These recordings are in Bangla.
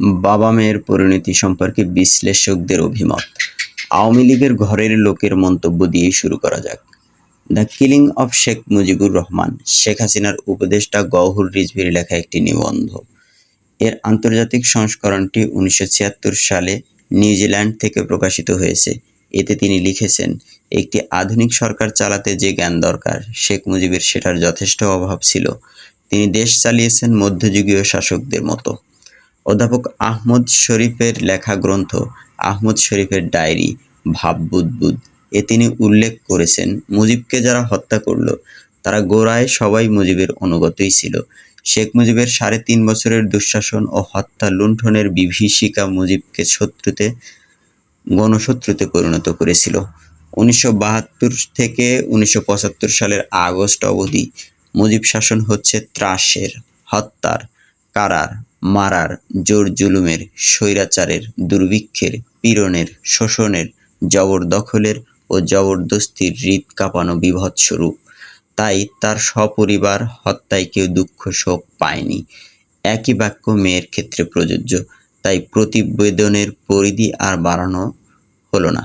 বাবা মেয়ের পরিণতি সম্পর্কে বিশ্লেষকদের অভিমত। আওয়ামী লীগের ঘরের লোকের মন্তব্য দিয়েই শুরু করা যাক। The killing of Sheikh Mujibur Rahman, Sheikh হাসিনার উপদেষ্টা গওহর রিজভির লেখা একটি নিবন্ধ। এর আন্তর্জাতিক সংস্করণটি উনিশশো ছিয়াত্তর সালে নিউজিল্যান্ড থেকে প্রকাশিত হয়েছে। এতে তিনি লিখেছেন, একটি আধুনিক সরকার চালাতে যে জ্ঞান দরকার, শেখ মুজিবের সেটার যথেষ্ট অভাব ছিল। তিনি দেশ চালিয়েছেন মধ্যযুগীয় শাসকদের মতো। অধ্যাপক আহমদ শরীফের লেখা গ্রন্থ আহমদ শরীফের ডায়েরি ভাব বুদবুদ এ তিনি উল্লেখ করেছেন, মুজিবকে যারা হত্যা করল, তারা গোড়ায় সবাই মুজিবের অনুগতই ছিল। শেখ মুজিবের সাড়ে তিন বছরের দুঃশাসন ও হত্যা লুণ্ঠনের বিভীষিকা মুজিবকে শত্রুতে, গণশত্রুতে পরিণত করেছিল। উনিশশো বাহাত্তর থেকে উনিশশো পঁচাত্তর সালের আগস্ট অবধি মুজিব শাসন হচ্ছে ত্রাসের, হত্যার কারার। মারার জোর জুলুমের স্বৈরাচারের দুর্ভিক্ষের, পীড়নের, শোষণের, জবরদখলের ও জবরদস্তির হৃদ কাঁপানো বিভৎস তাই তার সপরিবার হত্যায় কেউ দুঃখ শোক পায়নি। একই বাক্য মেয়ের ক্ষেত্রে প্রযোজ্য। তাই প্রতিবেদনের পরিধি আর বাড়ানো হলো না।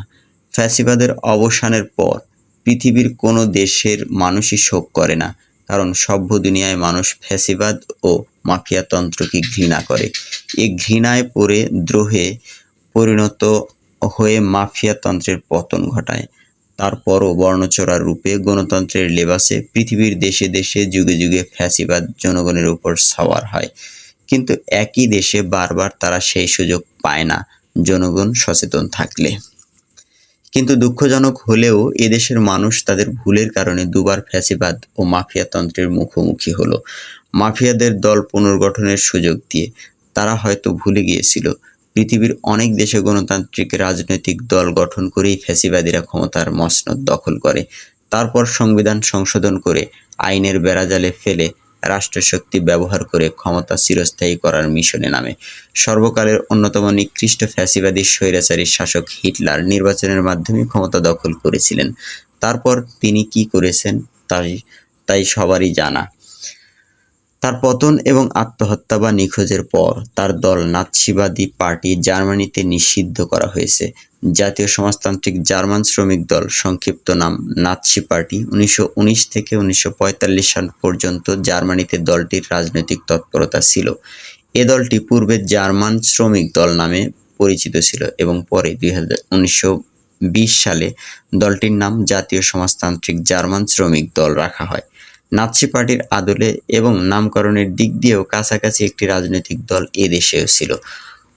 ফ্যাসিবাদের অবসানের পর পৃথিবীর কোনো দেশের মানুষই শোক করে না। কারণ সভ্য দুনিয়ায় মানুষ ফ্যাসিবাদ ও মাফিয়াতন্ত্রকে ঘৃণা করে? এ ঘৃণায় পড়ে দ্রোহে পরিণত হয়ে মাফিয়াতন্ত্রের পতন ঘটায়। তারপরও বর্ণচোরার রূপে গণতন্ত্রের লেবাসে পৃথিবীর দেশে দেশে, যুগে যুগে ফ্যাসিবাদ জনগণের উপর সওয়ার হয়। কিন্তু একই দেশে বারবার তারা সেই সুযোগ পায় না, জনগণ সচেতন থাকলে। কিন্তু দুঃখজনক হলেও এদেশের মানুষ তাদের ভুলের কারণে দুবার ফ্যাসিবাদ ও মাফিয়াতন্ত্রের মুখোমুখি হলো। মাফিয়াদের দল পুনর্গঠনের সুযোগ দিয়ে তারা হয়তো ভুলে গিয়েছিল। পৃথিবীর অনেক দেশে গণতান্ত্রিক রাজনৈতিক দল গঠন করেই ফ্যাসিবাদীরা ক্ষমতার মসনদ দখল করে। তারপর সংবিধান সংশোধন করে আইনের বেড়াজালে ফেলে রাষ্ট্রশক্তি ব্যবহার করে ক্ষমতা চিরস্থায়ী করার মিশনে নামে। সর্বকালের অন্যতম নিকৃষ্ট ফ্যাসিবাদী স্বৈরাচারী শাসক হিটলার নির্বাচনের মাধ্যমে ক্ষমতা দখল করেছিলেন। তারপর তিনি কি করেছেন তাই তাই সবারই জানা। তার পতন এবং আত্মহত্যা বা নিখোঁজের পর তার দল নাৎসিবাদী পার্টি জার্মানিতে নিষিদ্ধ করা হয়েছে। জাতীয় সমাজতান্ত্রিক জার্মান শ্রমিক দল সংক্ষিপ্ত নাম নাৎসি পার্টি উনিশশো উনিশ থেকে উনিশশো পঁয়তাল্লিশ সাল পর্যন্ত জার্মানিতে দলটির রাজনৈতিক তৎপরতা ছিল। এ দলটি পূর্বে জার্মান শ্রমিক দল নামে পরিচিত ছিল এবং পরে দুই উনিশশো সালে দলটির নাম জাতীয় সমাজতান্ত্রিক জার্মান শ্রমিক দল রাখা হয়। নাৎসি পার্টির আদলে এবং নামকরণের দিক দিয়েও কাছাকাছি একটি রাজনৈতিক দল এ দেশেও ছিল।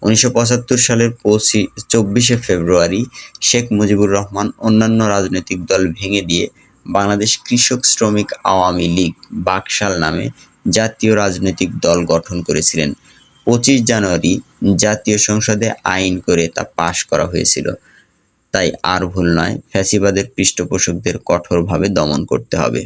উনিশশো পঁচাত্তর সালের পঁচি চব্বিশে ফেব্রুয়ারি শেখ মুজিবুর রহমান অন্যান্য রাজনৈতিক দল ভেঙে দিয়ে বাংলাদেশ কৃষক শ্রমিক আওয়ামী লীগ, বাকশাল নামে জাতীয় রাজনৈতিক দল গঠন করেছিলেন। পঁচিশ জানুয়ারি জাতীয় সংসদে আইন করে তা পাশ করা হয়েছিল। তাই আর ভুল নয়, ফ্যাসিবাদের পৃষ্ঠপোষকদের কঠোরভাবে দমন করতে হবে।